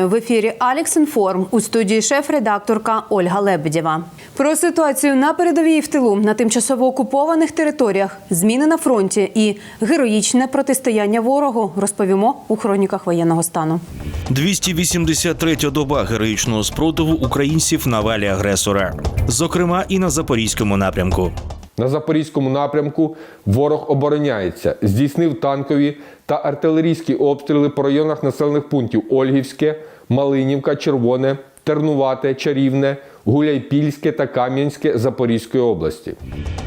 Вітаю в ефірі Алекс Інформ у студії шеф-редакторка Ольга Лебедєва. Про ситуацію на передовій в тилу на тимчасово окупованих територіях, зміни на фронті і героїчне протистояння ворогу розповімо у хроніках воєнного стану. 283-я доба героїчного спротиву українців на валі агресора, зокрема і на запорізькому напрямку. На запорізькому напрямку ворог обороняється, здійснив танкові та артилерійські обстріли по районах населених пунктів Ольгівське, Малинівка, Червоне, Тернувате, Чарівне, Гуляйпільське та Кам'янське Запорізької області.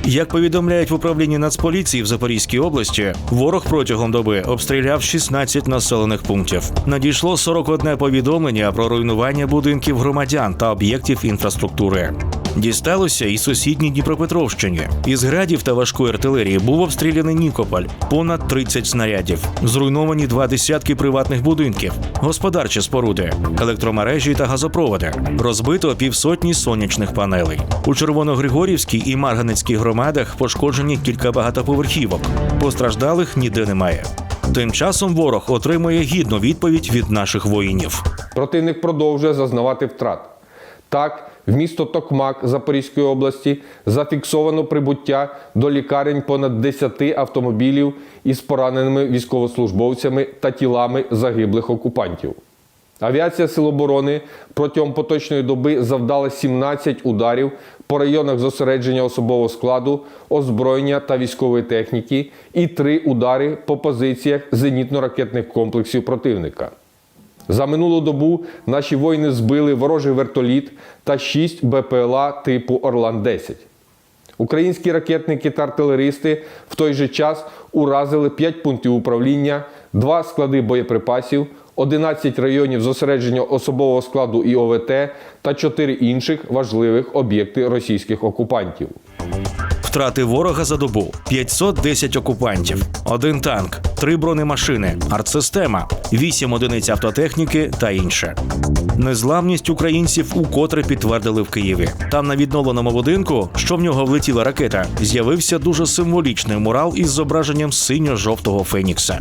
Як повідомляють в управлінні Нацполіції в Запорізькій області, ворог протягом доби обстріляв 16 населених пунктів. Надійшло 41 повідомлення про руйнування будинків громадян та об'єктів інфраструктури. Дісталося і сусідній Дніпропетровщині. Із градів та важкої артилерії був обстріляний Нікополь, понад 30 снарядів. Зруйновані два десятки приватних будинків, господарчі споруди, електромережі та газопроводи. Розбито півсотні сонячних панелей. У Червоногригорівській і Марганецькій громадах пошкоджені кілька багатоповерхівок. Постраждалих ніде немає. Тим часом ворог отримує гідну відповідь від наших воїнів. Противник продовжує зазнавати втрат. Так, в місто Токмак Запорізької області зафіксовано прибуття до лікарень понад 10 автомобілів із пораненими військовослужбовцями та тілами загиблих окупантів. Авіація Сил оборони протягом поточної доби завдала 17 ударів по районах зосередження особового складу, озброєння та військової техніки і 3 удари по позиціях зенітно-ракетних комплексів противника. За минулу добу наші воїни збили ворожий вертоліт та 6 БПЛА типу Орлан-10. Українські ракетники та артилеристи в той же час уразили 5 пунктів управління, 2 склади боєприпасів, 11 районів зосередження особового складу і ОВТ та 4 інших важливих об'єкти російських окупантів. Втрати ворога за добу 510 окупантів, один танк, три бронемашини, артсистема, вісім одиниць автотехніки та інше. Незламність українців укотре підтвердили в Києві. Там на відновленому будинку, що в нього влетіла ракета, з'явився дуже символічний мурал із зображенням синьо-жовтого фенікса.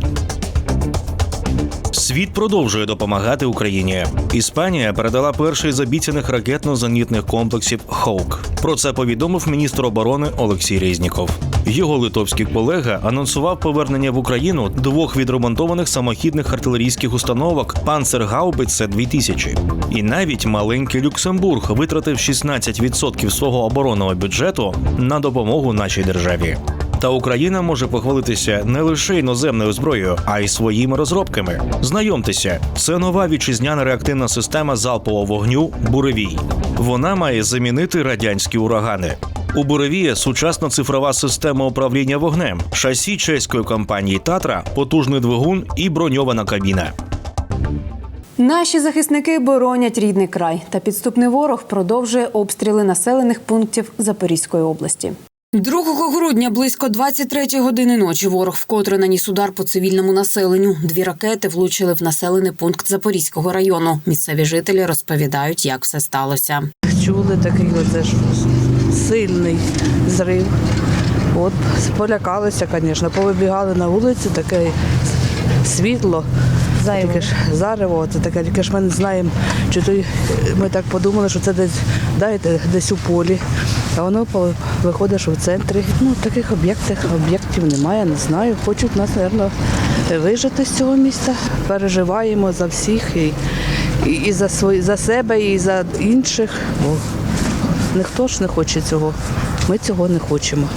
Світ продовжує допомагати Україні. Іспанія передала перший з обіцяних ракетно-зенітних комплексів «Хоук». Про це повідомив міністр оборони Олексій Резніков. Його литовський колега анонсував повернення в Україну двох відремонтованих самохідних артилерійських установок Панцергаубице 2000 І навіть маленький Люксембург витратив 16% свого оборонного бюджету на допомогу нашій державі. Та Україна може похвалитися не лише іноземною зброєю, а й своїми розробками. Знайомтеся, це нова вітчизняна реактивна система залпового вогню Буревій. Вона має замінити радянські урагани. У Буревія сучасна цифрова система управління вогнем, шасі чеської компанії Татра, потужний двигун і броньована кабіна. Наші захисники боронять рідний край, та підступний ворог продовжує обстріли населених пунктів Запорізької області. 2 грудня близько 23 години ночі ворог вкотре наніс удар по цивільному населенню. Дві ракети влучили в населений пункт Запорізького району. Місцеві жителі розповідають, як все сталося. чули такий оце ж сильний зрив. От полякалися, звісно, повибігали на вулицю, таке світло. Таке ж зарево, це таке, тільки ж ми не знаємо, чи то ми так подумали, що це десь дайте десь у полі. А воно виходить, що в центрі. Ну, таких об'єктів об'єктів немає, не знаю. Хочуть нас, мабуть, вижити з цього міста. Переживаємо за всіх і, і, і за свої, за себе, і за інших. Бо ніхто ж не хоче цього. Ми цього не хочемо.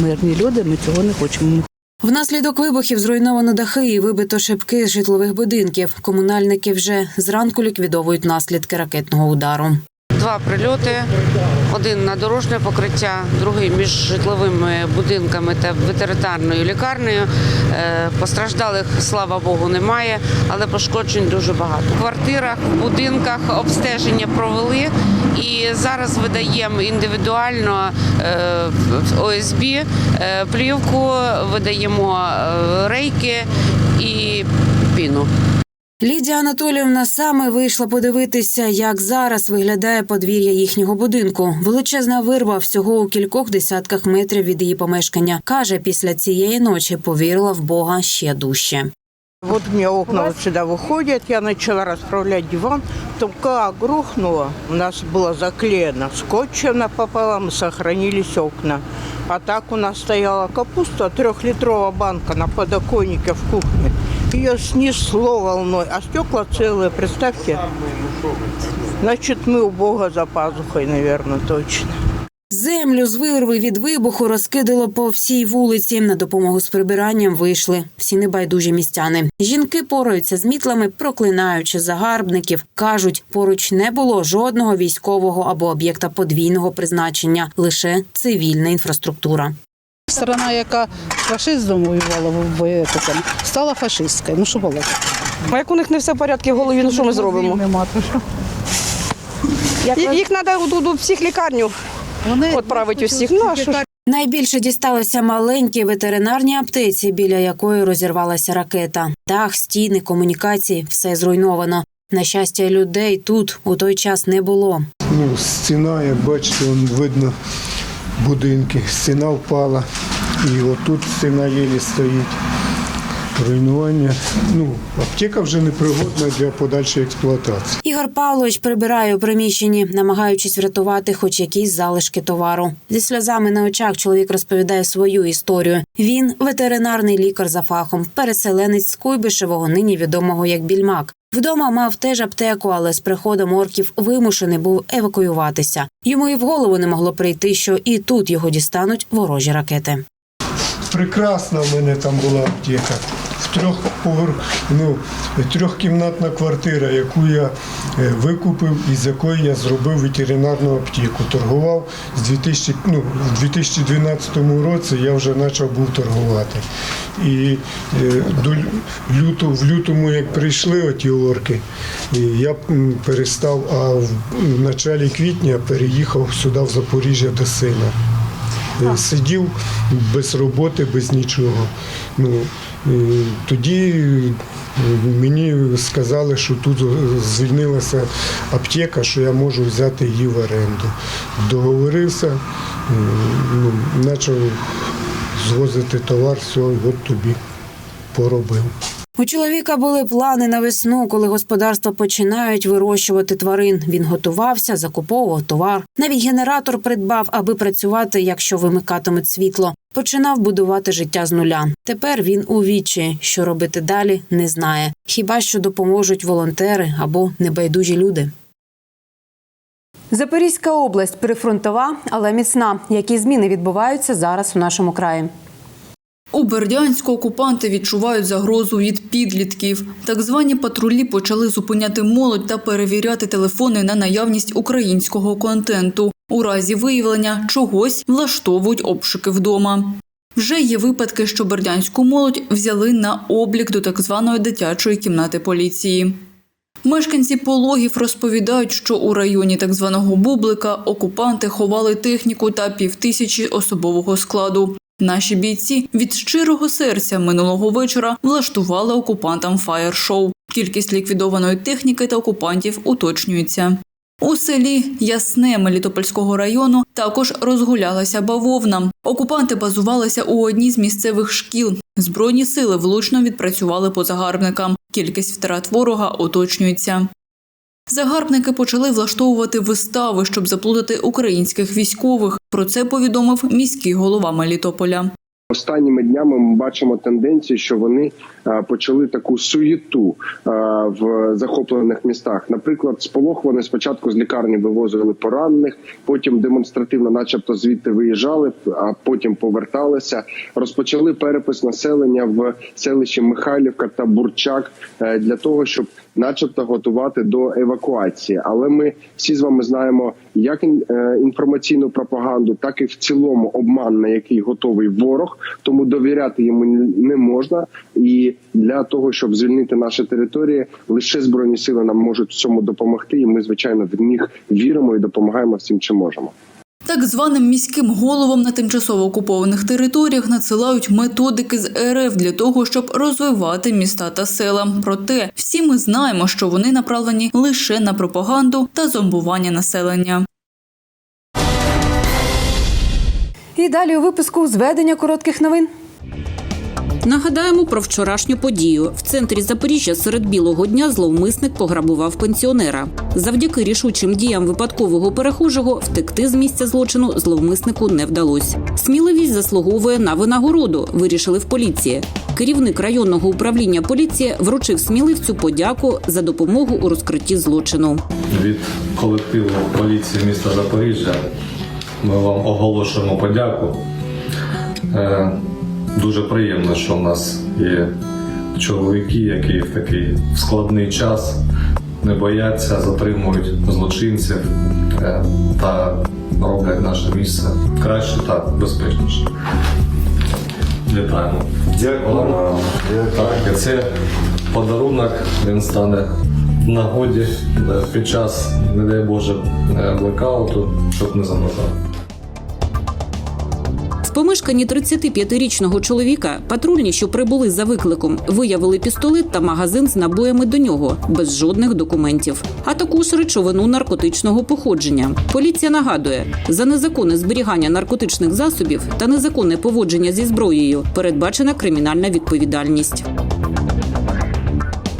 Мирні люди, ми цього не хочемо. Внаслідок вибухів зруйновано дахи і вибито шибки з житлових будинків. Комунальники вже зранку ліквідовують наслідки ракетного удару. Два прильоти: один на дорожнє покриття, другий між житловими будинками та ветеринарною лікарнею. Е, Постраждалих, слава Богу, немає, але пошкоджень дуже багато. В квартирах, в будинках обстеження провели і зараз видаємо індивідуально е, в ОСБ е, плівку, видаємо рейки і піну. Лідія Анатоліївна саме вийшла подивитися, як зараз виглядає подвір'я їхнього будинку. Величезна вирва всього у кількох десятках метрів від її помешкання. каже, після цієї ночі повірила в Бога ще дужче. Вот у меня окна вот сюда выходят, я начала расправлять диван, то как грохнуло, у нас было заклеено скотчем напополам, сохранились окна. А так у нас стояла капуста, трехлитровая банка на подоконнике в кухне. Ее снесло волной, а стекла целые, представьте. Значит, мы у Бога за пазухой, наверное, точно. Землю з вирви від вибуху розкидало по всій вулиці. На допомогу з прибиранням вийшли всі небайдужі містяни. Жінки пораються з мітлами, проклинаючи загарбників. кажуть, поруч не було жодного військового або об'єкта подвійного призначення, лише цивільна інфраструктура. Сторона, яка фашизмом воювала в стала фашисткою. Ну що було? А як у них не все в порядку в голові, ну що ми зробимо? Нема, то що? Їх, треба у, у психлікарню Вони відправити усіх. Ну а що ж? Найбільше дісталося маленькій ветеринарній аптеці, біля якої розірвалася ракета. Дах, стіни, комунікації все зруйновано. На щастя, людей тут у той час не було. Ну, стіна, як бачите, видно будинки. Стіна впала. І отут стіна єлі стоїть. Руйнування. Ну, аптека вже непригодна для подальшої експлуатації. Ігор Павлович прибирає у приміщенні, намагаючись врятувати хоч якісь залишки товару. Зі сльозами на очах чоловік розповідає свою історію. Він ветеринарний лікар за фахом, переселенець з Куйбишевого, нині відомого як Більмак. Вдома мав теж аптеку, але з приходом орків вимушений був евакуюватися. Йому і в голову не могло прийти, що і тут його дістануть ворожі ракети. Прекрасна в мене там була аптека. Ну, трьохкімнатна квартира, яку я е, викупив і з якої я зробив ветеринарну аптеку. Торгував з 2000, ну, в 2012 році я вже почав був торгувати. І е, до люту, в лютому, як прийшли оті орки, я перестав, а в, в началі квітня переїхав сюди, в Запоріжжя до сина. Е, Сидів без роботи, без нічого. Ну, тоді е, мені сказали, що тут звільнилася аптека, що я можу взяти її в оренду. Договорився, е, ну, почав звозити товар, все, от тобі поробив. У чоловіка були плани на весну, коли господарства починають вирощувати тварин. Він готувався, закуповував товар. Навіть генератор придбав, аби працювати, якщо вимикатимуть світло. Починав будувати життя з нуля. Тепер він у вічі, що робити далі, не знає. Хіба що допоможуть волонтери або небайдужі люди. Запорізька область прифронтова, але міцна. Які зміни відбуваються зараз у нашому краї? У Бердянську окупанти відчувають загрозу від підлітків. Так звані патрулі почали зупиняти молодь та перевіряти телефони на наявність українського контенту. У разі виявлення чогось влаштовують обшуки вдома. Вже є випадки, що бердянську молодь взяли на облік до так званої дитячої кімнати поліції. Мешканці пологів розповідають, що у районі так званого Бублика окупанти ховали техніку та півтисячі особового складу. Наші бійці від щирого серця минулого вечора влаштували окупантам фаєр-шоу. Кількість ліквідованої техніки та окупантів уточнюється. У селі Ясне Мелітопольського району також розгулялася бавовна. Окупанти базувалися у одній з місцевих шкіл. Збройні сили влучно відпрацювали по загарбникам. Кількість втрат ворога уточнюється. Загарбники почали влаштовувати вистави, щоб заплутати українських військових. Про це повідомив міський голова Мелітополя. Останніми днями ми бачимо тенденцію, що вони е, почали таку суєту е, в захоплених містах. Наприклад, з вони спочатку з лікарні вивозили поранених, потім демонстративно, начебто, звідти виїжджали, а потім поверталися. Розпочали перепис населення в селищі Михайлівка та Бурчак е, для того, щоб, начебто, готувати до евакуації. Але ми всі з вами знаємо як е, інформаційну пропаганду, так і в цілому обман, на який готовий ворог. Тому довіряти йому не можна. І для того, щоб звільнити наші території, лише збройні сили нам можуть в цьому допомогти. І ми, звичайно, в них віримо і допомагаємо всім, чим можемо. Так званим міським головам на тимчасово окупованих територіях надсилають методики з РФ для того, щоб розвивати міста та села. Проте всі ми знаємо, що вони направлені лише на пропаганду та зомбування населення. І далі у випуску зведення коротких новин. Нагадаємо про вчорашню подію. В центрі Запоріжжя серед білого дня зловмисник пограбував пенсіонера. Завдяки рішучим діям випадкового перехожого втекти з місця злочину зловмиснику не вдалося. Сміливість заслуговує на винагороду, вирішили в поліції. Керівник районного управління поліції вручив сміливцю подяку за допомогу у розкритті злочину. від колективу поліції міста Запоріжжя ми вам оголошуємо подяку. Дуже приємно, що в нас є чоловіки, які в такий складний час не бояться, затримують злочинців е, та роблять наше місце краще та безпечніше. Вітаємо. Дякую. Так, це подарунок, він стане в нагоді е, під час, не дай Боже, е, блекауту, щоб не замерзав. В 35-річного чоловіка патрульні, що прибули за викликом, виявили пістолет та магазин з набоями до нього без жодних документів, а також речовину наркотичного походження. Поліція нагадує, за незаконне зберігання наркотичних засобів та незаконне поводження зі зброєю передбачена кримінальна відповідальність.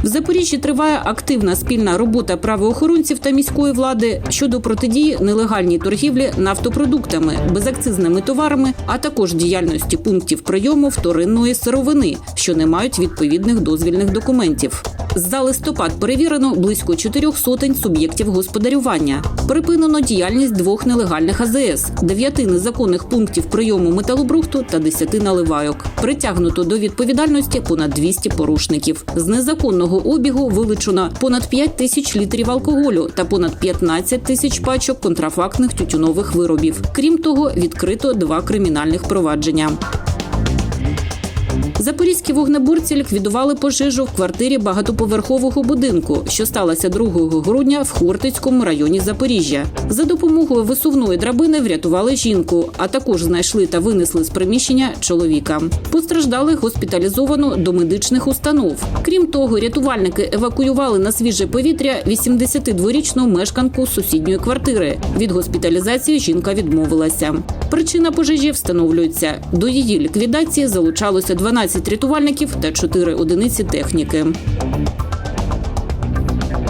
В Запоріжжі триває активна спільна робота правоохоронців та міської влади щодо протидії нелегальній торгівлі нафтопродуктами, безакцизними товарами, а також діяльності пунктів прийому вторинної сировини, що не мають відповідних дозвільних документів. За листопад перевірено близько чотирьох сотень суб'єктів господарювання. Припинено діяльність двох нелегальних АЗС, дев'яти незаконних пунктів прийому металобрухту та десяти наливайок. Притягнуто до відповідальності понад 200 порушників. З незаконного обігу вилучено понад 5 тисяч літрів алкоголю та понад 15 тисяч пачок контрафактних тютюнових виробів. Крім того, відкрито два кримінальних провадження. Запорізькі вогнеборці ліквідували пожежу в квартирі багатоповерхового будинку, що сталося 2 грудня в Хортицькому районі Запоріжжя. За допомогою висувної драбини врятували жінку, а також знайшли та винесли з приміщення чоловіка. Постраждалих госпіталізовано до медичних установ. Крім того, рятувальники евакуювали на свіже повітря 82-річну мешканку сусідньої квартири. Від госпіталізації жінка відмовилася. Причина пожежі встановлюється. До її ліквідації залучалося 12 рятувальників та 4 одиниці техніки.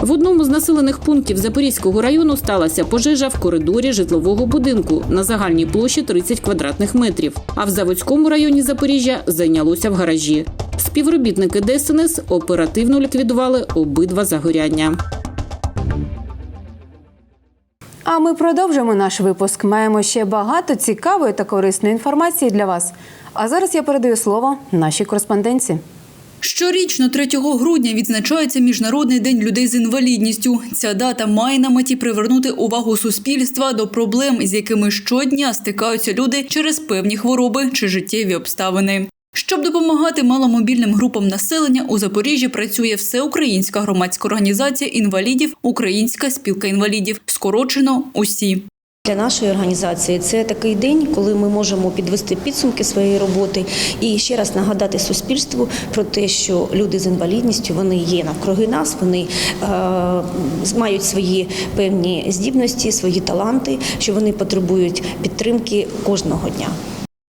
В одному з населених пунктів Запорізького району сталася пожежа в коридорі житлового будинку на загальній площі 30 квадратних метрів. А в Заводському районі Запоріжжя зайнялося в гаражі. Співробітники ДСНС оперативно ліквідували обидва загоряння. А ми продовжимо наш випуск. Маємо ще багато цікавої та корисної інформації для вас. А зараз я передаю слово нашій кореспонденці. Щорічно 3 грудня відзначається Міжнародний день людей з інвалідністю. Ця дата має на меті привернути увагу суспільства до проблем, з якими щодня стикаються люди через певні хвороби чи життєві обставини. Щоб допомагати маломобільним групам населення, у Запоріжжі працює всеукраїнська громадська організація інвалідів Українська спілка інвалідів. Скорочено усі. Для нашої організації це такий день, коли ми можемо підвести підсумки своєї роботи і ще раз нагадати суспільству про те, що люди з інвалідністю вони є навкруги нас, вони е, мають свої певні здібності, свої таланти, що вони потребують підтримки кожного дня.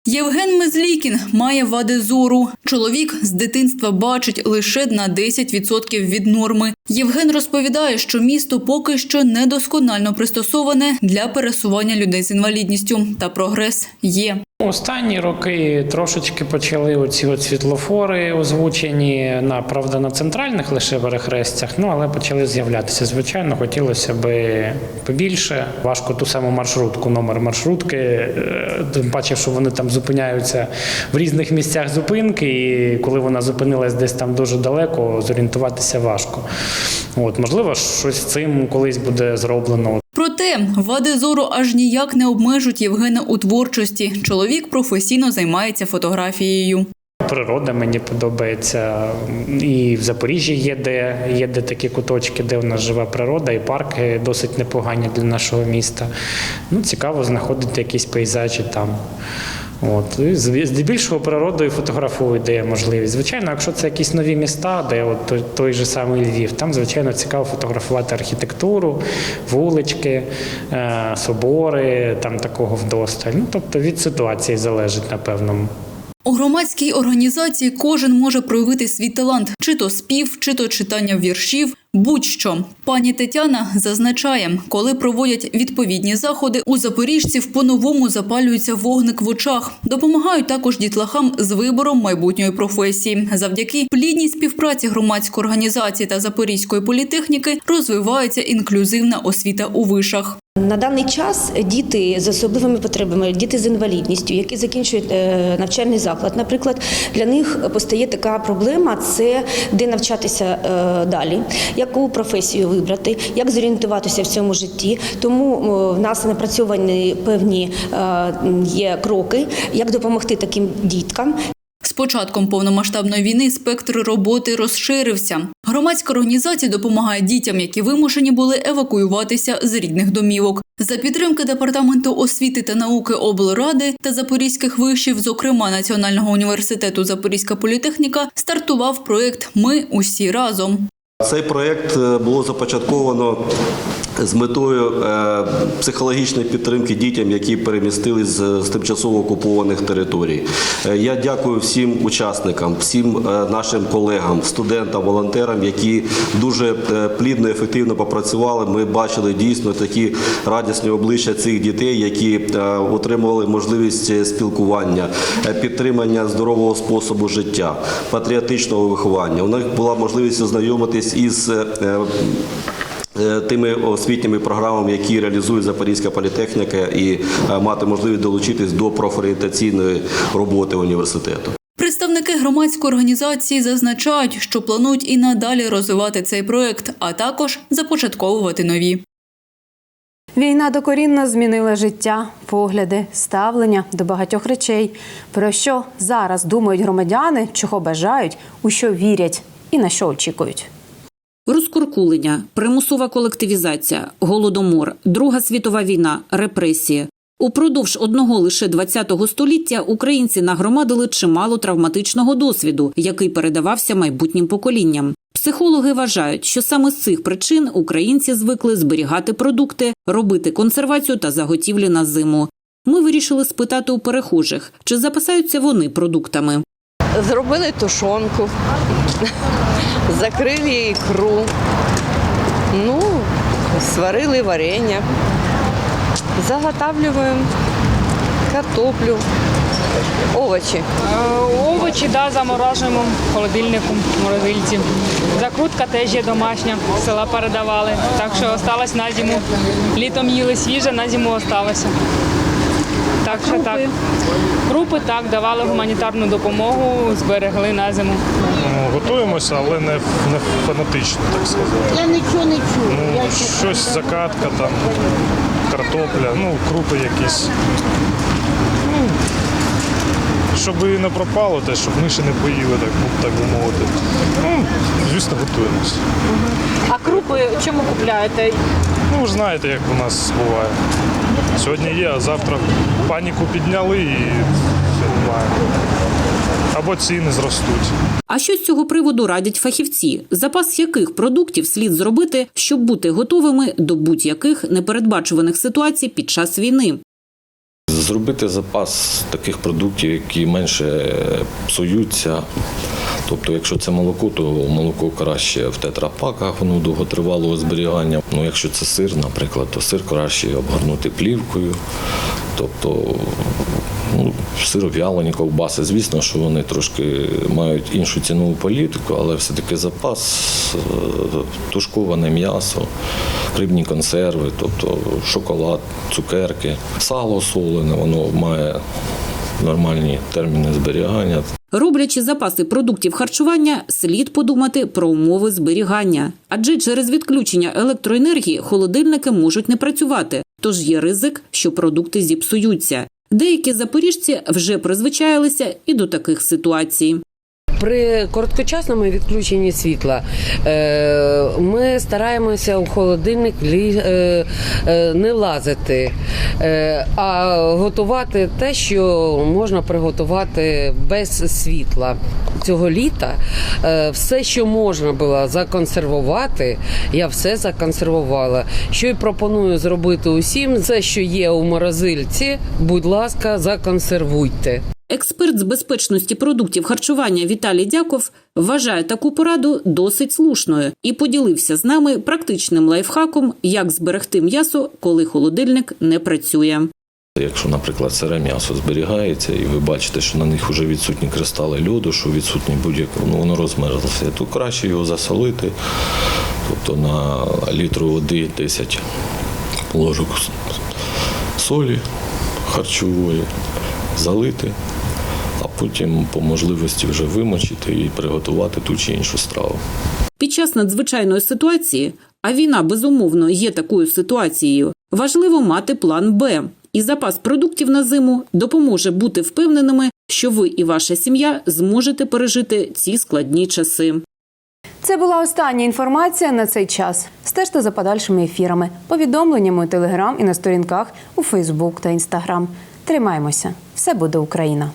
Євген Мезлікін має вади зору. Чоловік з дитинства бачить лише на 10% від норми. Євген розповідає, що місто поки що недосконально пристосоване для пересування людей з інвалідністю, та прогрес є. Останні роки трошечки почали оці от світлофори озвучені на правда на центральних лише перехрестях, ну але почали з'являтися. Звичайно, хотілося б побільше. Важко ту саму маршрутку, номер маршрутки. е, Тим паче, що вони там зупиняються в різних місцях зупинки, і коли вона зупинилась десь там дуже далеко, зорієнтуватися важко. От можливо, щось цим колись буде зроблено. Проте вади зору аж ніяк не обмежують Євгена у творчості. Чоловік професійно займається фотографією. Природа мені подобається. І в Запоріжжі є де, є де такі куточки, де в нас жива природа, і парки досить непогані для нашого міста. Ну, цікаво знаходити якісь пейзажі там. От. Здебільшого природою фотографую, де є можливість. Звичайно, якщо це якісь нові міста, де от той, той же самий Львів, там, звичайно, цікаво фотографувати архітектуру, вулички, е, собори, там такого вдосталь. Ну, тобто від ситуації залежить, напевно. У громадській організації кожен може проявити свій талант, чи то спів, чи то читання віршів, будь-що. Пані Тетяна зазначає, коли проводять відповідні заходи, у запоріжців по-новому запалюється вогник в очах. Допомагають також дітлахам з вибором майбутньої професії. Завдяки плідній співпраці громадської організації та Запорізької політехніки розвивається інклюзивна освіта у вишах. На даний час діти з особливими потребами, діти з інвалідністю, які закінчують е, навчальний заклад, наприклад, для них постає така проблема: це де навчатися е, далі, яку професію вибрати, як зорієнтуватися в цьому житті. Тому е, в нас напрацьовані певні є кроки, як допомогти таким діткам. З початком повномасштабної війни спектр роботи розширився. Громадська організація допомагає дітям, які вимушені були евакуюватися з рідних домівок. За підтримки департаменту освіти та науки облради та запорізьких вишів, зокрема Національного університету Запорізька політехніка, стартував проект Ми усі разом. Цей проєкт е, було започатковано з метою е, психологічної підтримки дітям, які перемістились з, тимчасово окупованих територій. Е, Я дякую всім учасникам, всім е, нашим колегам, студентам, волонтерам, які дуже плідно, ефективно попрацювали. Ми бачили дійсно такі радісні обличчя цих дітей, які отримували можливість спілкування, підтримання здорового способу життя, патріотичного виховання. У них була можливість ознайомитись із тими освітніми програмами, які реалізує Запорізька політехніка, і е, мати можливість долучитись до профорієнтаційної роботи університету. Представники громадської організації зазначають, що планують і надалі розвивати цей проект, а також започатковувати нові. Війна докорінно змінила життя, погляди, ставлення до багатьох речей. Про що зараз думають громадяни, чого бажають, у що вірять і на що очікують. Розкуркулення, примусова колективізація, голодомор, Друга світова війна, репресії. Упродовж одного лише ХХ століття українці нагромадили чимало травматичного досвіду, який передавався майбутнім поколінням. Психологи вважають, що саме з цих причин українці звикли зберігати продукти, робити консервацію та заготівлі на зиму. Ми вирішили спитати у перехожих, чи запасаються вони продуктами. Зробили тушонку, закрили ікру, ну, сварили варення, заготавлюємо картоплю, овочі. Овочі, да, заморожуємо в холодильнику, в морозильці. Закрутка теж є домашня, з села передавали. Так що осталось на зиму. Літом їли свіже, на зиму осталося. Так що так. Крупи так, давали гуманітарну допомогу, зберегли на зиму. Готуємося, але не, не фанатично, так сказати. Я нічого не чую. Ну, щось закатка, там, картопля, ну, крупи якісь. Ну, щоб і не пропало те, щоб миші не поїли, так, ну, так би мовити. Ну, звісно, готуємося. А крупи чому купляєте? Ну, ви ж знаєте, як у нас буває. Сьогодні є, а завтра паніку підняли і все немає. Або ціни зростуть. А що з цього приводу радять фахівці? Запас яких продуктів слід зробити, щоб бути готовими до будь-яких непередбачуваних ситуацій під час війни? Зробити запас таких продуктів, які менше псуються. Тобто, якщо це молоко, то молоко краще в тетрапаках, воно довготривалого зберігання. Ну, якщо це сир, наприклад, то сир краще обгорнути плівкою. Тобто ну, ковбаси, звісно, що вони трошки мають іншу цінову політику, але все-таки запас, е, тушковане м'ясо, рибні консерви, тобто шоколад, цукерки, сало солене, воно має нормальні терміни зберігання. Роблячи запаси продуктів харчування, слід подумати про умови зберігання. Адже через відключення електроенергії холодильники можуть не працювати, тож є ризик, що продукти зіпсуються. Деякі запоріжці вже призвичаїлися і до таких ситуацій. При короткочасному відключенні світла е, ми стараємося у холодильник е, е, не лазити, а готувати те, що можна приготувати без світла. Цього літа все, що можна було законсервувати, я все законсервувала. Що і пропоную зробити усім, все, що є у морозильці, будь ласка, законсервуйте. Експерт з безпечності продуктів харчування Віталій Дяков вважає таку пораду досить слушною і поділився з нами практичним лайфхаком, як зберегти м'ясо, коли холодильник не працює. Якщо, наприклад, сире м'ясо зберігається, і ви бачите, що на них вже відсутні кристали льоду, що відсутні будь-яке, ну воно розмерзлося, то краще його засолити. Тобто на літру води 10 ложок солі харчової, залити, а потім по можливості вже вимочити і приготувати ту чи іншу страву. Під час надзвичайної ситуації, а війна безумовно є такою ситуацією, важливо мати план Б. І запас продуктів на зиму допоможе бути впевненими, що ви і ваша сім'я зможете пережити ці складні часи. Це була остання інформація на цей час. Стежте за подальшими ефірами, повідомленнями у Телеграм і на сторінках у Фейсбук та Інстаграм. Тримаємося, все буде Україна.